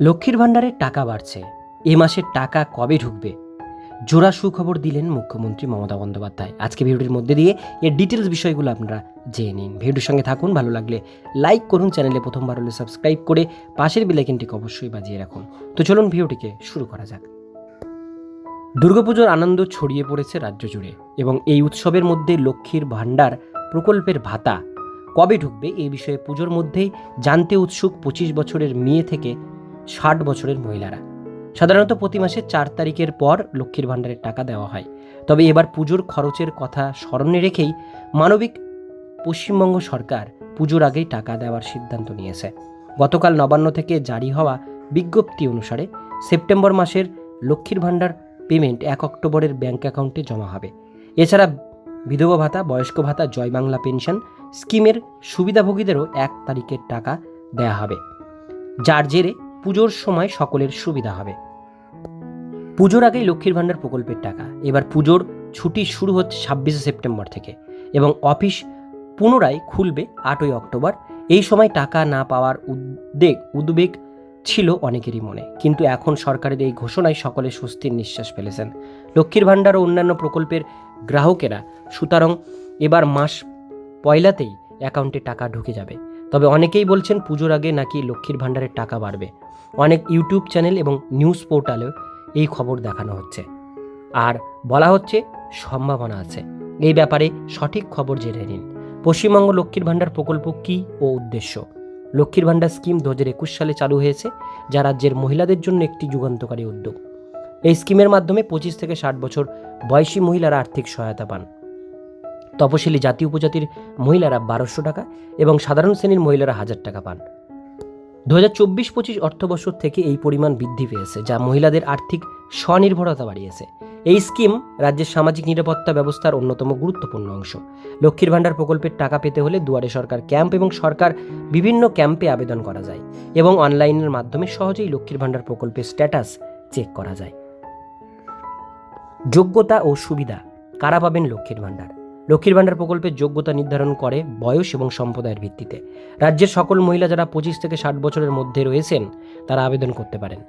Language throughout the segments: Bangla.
লক্ষ্মীর ভাণ্ডারের টাকা বাড়ছে। এ মাসের টাকা কবে ঢুকবে? জোড়া সুখবর দিলেন মুখ্যমন্ত্রী মমতা বন্দ্যোপাধ্যায়। আজকে ভিডিওটির মধ্যে দিয়ে এর ডিটেলস বিষয়গুলো আপনারা জেনে নিন। ভিডিওর সঙ্গে থাকুন, ভালো লাগলে লাইক করুন, চ্যানেলে প্রথমবার হলে সাবস্ক্রাইব করে পাশের বেলাইকেনটিকে অবশ্যই বাজিয়ে রাখুন। তো চলুন ভিডিওটিকে শুরু করা যাক। দুর্গাপুজোর আনন্দ ছড়িয়ে পড়েছে রাজ্য জুড়ে এবং এই উৎসবের মধ্যে লক্ষ্মীর ভাণ্ডার প্রকল্পের ভাতা কবে ঢুকবে এই বিষয়ে পুজোর মধ্যেই জানতে উৎসুক পঁচিশ বছরের মেয়ে থেকে ষাট বছরের মহিলারা। সাধারণত প্রতি মাসে চার তারিখের পর লক্ষ্মীর ভাণ্ডারের টাকা দেওয়া হয়। তবে এবার পুজোর খরচের কথা স্মরণে রেখেই মানবিক পশ্চিমবঙ্গ সরকার পুজোর আগেই টাকা দেওয়ার সিদ্ধান্ত নিয়েছে। গতকাল নবান্ন থেকে জারি হওয়া বিজ্ঞপ্তি অনুসারে সেপ্টেম্বর মাসের লক্ষ্মীর ভাণ্ডার পেমেন্ট এক অক্টোবরের ব্যাঙ্ক অ্যাকাউন্টে জমা হবে। এছাড়া বিধবা ভাতা, বয়স্ক ভাতা, জয় বাংলা পেনশন স্কিমের সুবিধাভোগীদেরও এক তারিখের টাকা দেয়া হবে। যার জেরে পুজোর সময় সকলের সুবিধা হবে। পুজোর আগেই লক্ষ্মীর ভাণ্ডার প্রকল্পের টাকা। এবার পুজোর ছুটি শুরু হচ্ছে ছাব্বিশে সেপ্টেম্বর থেকে এবং অফিস পুনরায় খুলবে আটই অক্টোবর। এই সময় টাকা না পাওয়ার উদ্বেগ উদ্বেগ ছিল অনেকেরই মনে। কিন্তু এখন সরকারের এই ঘোষণায় সকলে স্বস্তির নিঃশ্বাস ফেলেছেন। লক্ষ্মীর ভাণ্ডার ও অন্যান্য প্রকল্পের গ্রাহকেরা, সুতরাং এবার মাস পয়লাতেই অ্যাকাউন্টে টাকা ঢুকে যাবে। তবে অনেকেই বলছেন পুজোর আগে নাকি লক্ষ্মীর ভাণ্ডারের টাকা বাড়বে। অনেক ইউটিউব চ্যানেল এবং নিউজ পোর্টালেও এই খবর দেখানো হচ্ছে। আর বলা হচ্ছে, সম্ভাবনা আছে। এই ব্যাপারে সঠিক খবর জেনে নিন। পশ্চিমবঙ্গ লক্ষ্মীর ভাণ্ডার প্রকল্প কী ও উদ্দেশ্য? লক্ষ্মীর ভাণ্ডার স্কিম দু হাজার একুশ সালে চালু হয়েছে, যা রাজ্যের মহিলাদের জন্য একটি যুগান্তকারী উদ্যোগ। এই স্কিমের মাধ্যমে পঁচিশ থেকে ষাট বছর বয়সী মহিলারা আর্থিক সহায়তা পান। তপশিলি জাতি উপজাতির মহিলারা বারোশো টাকা এবং সাধারণ শ্রেণির মহিলারা হাজার টাকা পান। দু হাজার চব্বিশ পঁচিশ অর্থবর্ষ থেকে এই পরিমাণ বৃদ্ধি পেয়েছে, যা মহিলাদের আর্থিক স্বনির্ভরতা বাড়িয়েছে। এই স্কিম রাজ্যের সামাজিক নিরাপত্তা ব্যবস্থার অন্যতম গুরুত্বপূর্ণ অংশ। লক্ষ্মীর ভাণ্ডার প্রকল্পের টাকা পেতে হলে দুয়ারে সরকার ক্যাম্প এবং সরকার বিভিন্ন ক্যাম্পে আবেদন করা যায় এবং অনলাইনের মাধ্যমে সহজেই লক্ষ্মীর ভাণ্ডার প্রকল্পের স্ট্যাটাস চেক করা যায়। যোগ্যতা ও সুবিধা, কারা পাবেন লক্ষ্মীর ভাণ্ডার? লক্ষ্মীর ভাণ্ডার প্রকল্পের যোগ্যতা নির্ধারণ করে বয়স এবং সম্প্রদায়ের ভিত্তিতে। রাজ্যের সকল মহিলা যারা পঁচিশ থেকে ষাট বছরের মধ্যে রয়েছেন, তারা আবেদন করতে পারেন।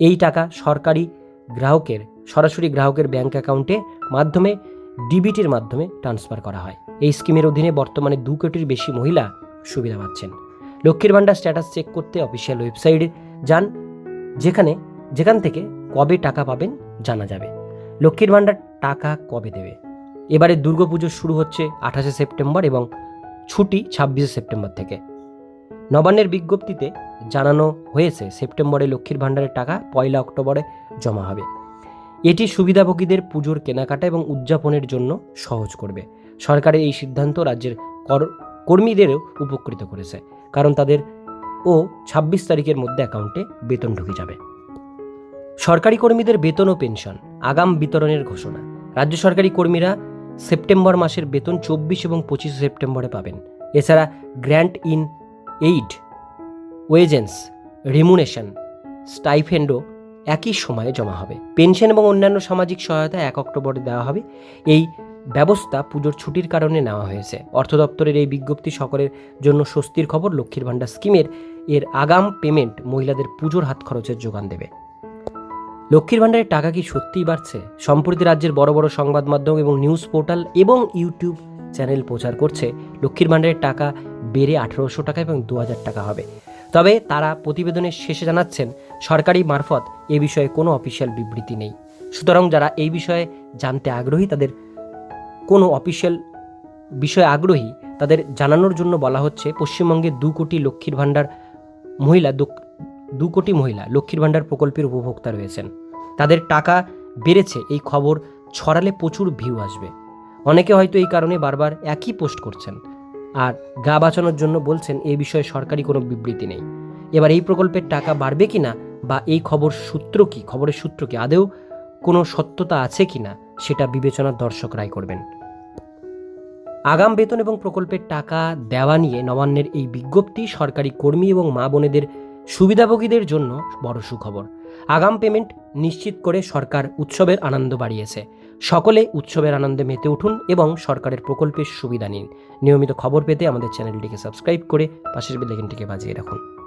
এই টাকা সরকারি গ্রাহকের, সরাসরি গ্রাহকের ব্যাংক অ্যাকাউন্টে মাধ্যমে, ডিবিটির মাধ্যমে ট্রান্সফার করা হয়। এই স্কিমের অধীনে বর্তমানে দু কোটির বেশি মহিলা সুবিধা পাচ্ছেন। লক্ষ্মীর ভাণ্ডার স্ট্যাটাস চেক করতে অফিসিয়াল ওয়েবসাইটে যান, যেখানে, যেখান থেকে কবে টাকা পাবেন জানা যাবে। লক্ষ্মীর ভাণ্ডার টাকা কবে দেবে? এবারে দুর্গাপুজো শুরু হচ্ছে আঠাশে সেপ্টেম্বর এবং ছুটি ছাব্বিশে সেপ্টেম্বর থেকে। নবান্নের বিজ্ঞপ্তিতে জানানো হয়েছে, সেপ্টেম্বরে লক্ষ্মীর ভাণ্ডারের টাকা পয়লা অক্টোবরে জমা হবে। এটি সুবিধাভোগীদের পুজোর কেনাকাটা এবং উদযাপনের জন্য সহজ করবে। সরকারের এই সিদ্ধান্ত রাজ্যের কর, কর্মীদেরও উপকৃত করেছে, কারণ তাদের ও ছাব্বিশ তারিখের মধ্যে অ্যাকাউন্টে বেতন ঢুকে যাবে। সরকারি কর্মীদের বেতন ও পেনশন, আগাম বিতরণের ঘোষণা। রাজ্য সরকারি কর্মীরা সেপ্টেম্বর মাসের বেতন চব্বিশ এবং পঁচিশে সেপ্টেম্বরে পাবেন। এছাড়া গ্র্যান্ট ইন এইড, ওয়েজেন্স, রেমুনেশন, স্টাইফেন্ডও একই সময়ে জমা হবে। পেনশন এবং অন্যান্য সামাজিক সহায়তা এক অক্টোবরে দেওয়া হবে। এই ব্যবস্থা পুজোর ছুটির কারণে নেওয়া হয়েছে। অর্থ দপ্তরের এই বিজ্ঞপ্তি সকলের জন্য স্বস্তির খবর। লক্ষ্মীর ভাণ্ডার স্কিমের এর আগাম পেমেন্ট মহিলাদের পুজোর হাত খরচের যোগান দেবে। লক্ষ্মীর ভাণ্ডারের টাকা কি সত্যিই বাড়ছে? সম্প্রতি রাজ্যের বড় বড় সংবাদ মাধ্যম এবং নিউজ পোর্টাল এবং ইউটিউব চ্যানেল প্রচার করছে লক্ষ্মীর ভাণ্ডারের টাকা বেড়ে আঠেরোশো টাকা এবং দু হাজার টাকা হবে। তবে তারা প্রতিবেদনের শেষে জানাচ্ছেন, সরকারি মারফত এ বিষয়ে কোনো অফিসিয়াল বিবৃতি নেই। সুতরাং যারা এই বিষয়ে জানতে আগ্রহী, তাদের কোনো অফিসিয়াল বিষয়ে আগ্রহী, তাদের জানানোর জন্য বলা হচ্ছে, পশ্চিমবঙ্গে দু কোটি লক্ষ্মীর ভাণ্ডার মহিলা দু কোটি মহিলা লক্ষ্মীর ভাণ্ডার প্রকল্পের উপভোক্তা রয়েছেন। তাদের টাকা বেড়েছে, এই খবর ছড়ালে প্রচুর ভিউ আসবে। অনেকে হয়তো এই কারণে বারবার একই পোস্ট করছেন আর গা বাঁচানোর জন্য বলছেন এই বিষয়ে সরকারি কোনো বিবৃতি নেই। এবার এই প্রকল্পের টাকা বাড়বে কি না বা এই খবর সূত্র কি, খবরের সূত্র কি আদেও কোনো সত্যতা আছে কি না, সেটা বিবেচনার দর্শকরাই করবেন। আগাম বেতন এবং প্রকল্পের টাকা দেওয়া নিয়ে নবান্নের এই বিজ্ঞপ্তি সরকারি কর্মী এবং মা বোনেদের সুবিধাভোগীদের জন্য বড় সুখবর। আগাম পেমেন্ট নিশ্চিত করে সরকার উৎসবের আনন্দ বাড়িয়েছে। সকলে উৎসবের আনন্দে মেতে উঠুন এবং সরকারের প্রকল্পের সুবিধা নিন। নিয়মিত খবর পেতে আমাদের চ্যানেলটিকে সাবস্ক্রাইব করে পাশের বেলাইকনটিকে বাজিয়ে রাখুন।